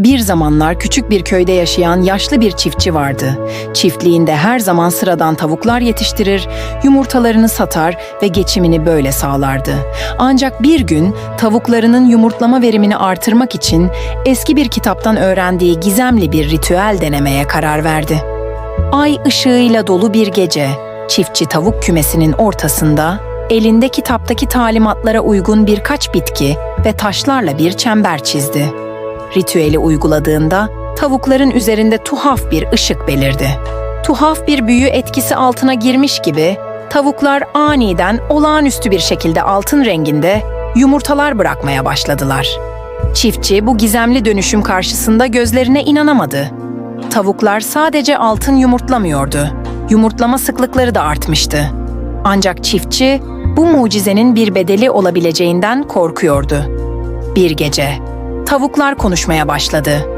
Bir zamanlar küçük bir köyde yaşayan yaşlı bir çiftçi vardı. Çiftliğinde her zaman sıradan tavuklar yetiştirir, yumurtalarını satar ve geçimini böyle sağlardı. Ancak bir gün tavuklarının yumurtlama verimini artırmak için eski bir kitaptan öğrendiği gizemli bir ritüel denemeye karar verdi. Ay ışığıyla dolu bir gece, çiftçi tavuk kümesinin ortasında elinde kitaptaki talimatlara uygun birkaç bitki ve taşlarla bir çember çizdi. Ritüeli uyguladığında tavukların üzerinde tuhaf bir ışık belirdi. Tuhaf bir büyü etkisi altına girmiş gibi tavuklar aniden olağanüstü bir şekilde altın renginde yumurtalar bırakmaya başladılar. Çiftçi bu gizemli dönüşüm karşısında gözlerine inanamadı. Tavuklar sadece altın yumurtlamıyordu. Yumurtlama sıklıkları da artmıştı. Ancak çiftçi bu mucizenin bir bedeli olabileceğinden korkuyordu. Bir gece tavuklar konuşmaya başladı.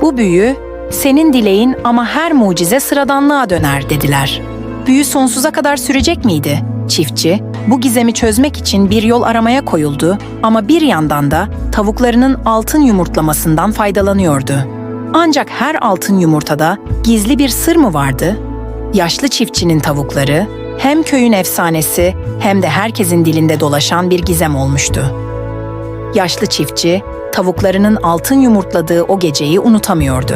Bu büyü senin dileğin ama her mucize sıradanlığa döner dediler. Büyü sonsuza kadar sürecek miydi? Çiftçi bu gizemi çözmek için bir yol aramaya koyuldu ama bir yandan da tavuklarının altın yumurtlamasından faydalanıyordu. Ancak her altın yumurtada gizli bir sır mı vardı? Yaşlı çiftçinin tavukları hem köyün efsanesi hem de herkesin dilinde dolaşan bir gizem olmuştu. Yaşlı çiftçi tavuklarının altın yumurtladığı o geceyi unutamıyordu.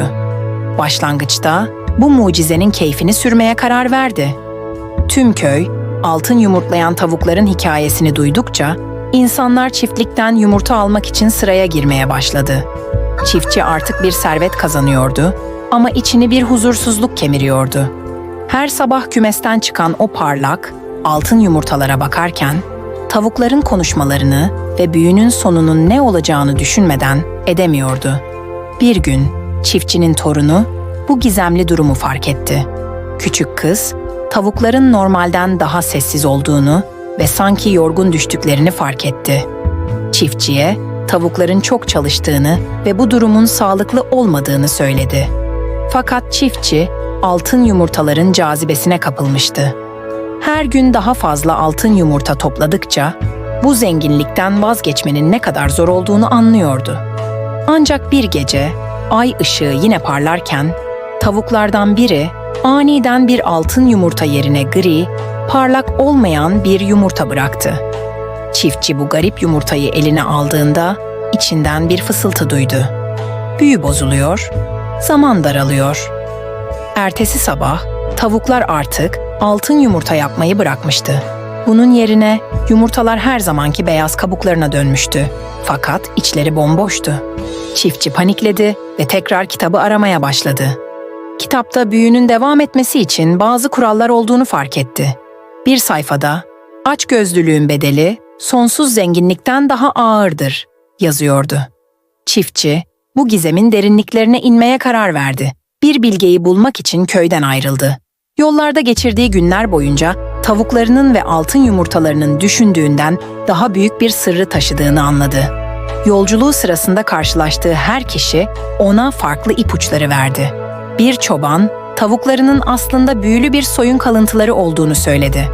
Başlangıçta bu mucizenin keyfini sürmeye karar verdi. Tüm köy altın yumurtlayan tavukların hikayesini duydukça insanlar çiftlikten yumurta almak için sıraya girmeye başladı. Çiftçi artık bir servet kazanıyordu ama içini bir huzursuzluk kemiriyordu. Her sabah kümesten çıkan o parlak, altın yumurtalara bakarken tavukların konuşmalarını ve büyünün sonunun ne olacağını düşünmeden edemiyordu. Bir gün çiftçinin torunu bu gizemli durumu fark etti. Küçük kız tavukların normalden daha sessiz olduğunu ve sanki yorgun düştüklerini fark etti. Çiftçiye tavukların çok çalıştığını ve bu durumun sağlıklı olmadığını söyledi. Fakat çiftçi altın yumurtaların cazibesine kapılmıştı. Her gün daha fazla altın yumurta topladıkça bu zenginlikten vazgeçmenin ne kadar zor olduğunu anlıyordu. Ancak bir gece ay ışığı yine parlarken tavuklardan biri aniden bir altın yumurta yerine gri, parlak olmayan bir yumurta bıraktı. Çiftçi bu garip yumurtayı eline aldığında içinden bir fısıltı duydu. Büyü bozuluyor, zaman daralıyor. Ertesi sabah tavuklar artık altın yumurta yapmayı bırakmıştı. Bunun yerine yumurtalar her zamanki beyaz kabuklarına dönmüştü. Fakat içleri bomboştu. Çiftçi panikledi ve tekrar kitabı aramaya başladı. Kitapta büyünün devam etmesi için bazı kurallar olduğunu fark etti. Bir sayfada açgözlülüğün bedeli sonsuz zenginlikten daha ağırdır yazıyordu. Çiftçi bu gizemin derinliklerine inmeye karar verdi. Bir bilgeyi bulmak için köyden ayrıldı. Yollarda geçirdiği günler boyunca tavuklarının ve altın yumurtalarının düşündüğünden daha büyük bir sırrı taşıdığını anladı. Yolculuğu sırasında karşılaştığı her kişi ona farklı ipuçları verdi. Bir çoban, tavuklarının aslında büyülü bir soyun kalıntıları olduğunu söyledi.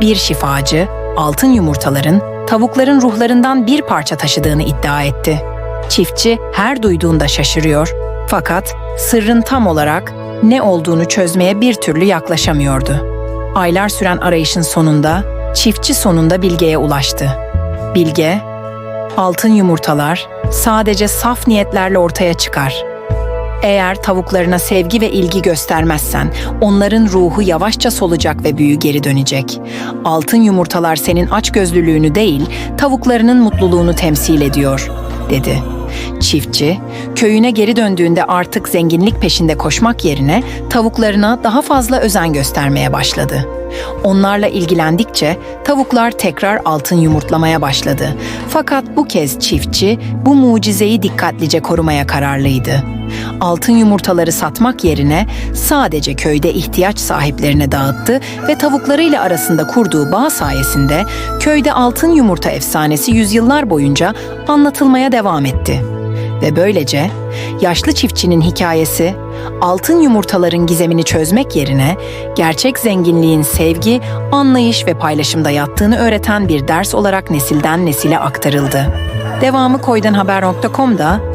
Bir şifacı, altın yumurtaların tavukların ruhlarından bir parça taşıdığını iddia etti. Çiftçi her duyduğunda şaşırıyor fakat sırrın tam olarak ne olduğunu çözmeye bir türlü yaklaşamıyordu. Aylar süren arayışın sonunda çiftçi sonunda Bilge'ye ulaştı. Bilge, altın yumurtalar sadece saf niyetlerle ortaya çıkar. Eğer tavuklarına sevgi ve ilgi göstermezsen onların ruhu yavaşça solacak ve büyü geri dönecek. Altın yumurtalar senin açgözlülüğünü değil, tavuklarının mutluluğunu temsil ediyor, dedi. Çiftçi, köyüne geri döndüğünde artık zenginlik peşinde koşmak yerine tavuklarına daha fazla özen göstermeye başladı. Onlarla ilgilendikçe tavuklar tekrar altın yumurtlamaya başladı. Fakat bu kez çiftçi bu mucizeyi dikkatlice korumaya kararlıydı. Altın yumurtaları satmak yerine sadece köyde ihtiyaç sahiplerine dağıttı ve tavuklarıyla arasında kurduğu bağ sayesinde köyde altın yumurta efsanesi yüzyıllar boyunca anlatılmaya devam etti. Ve böylece yaşlı çiftçinin hikayesi altın yumurtaların gizemini çözmek yerine gerçek zenginliğin sevgi, anlayış ve paylaşımda yattığını öğreten bir ders olarak nesilden nesile aktarıldı. Devamı koydanhaber.com'da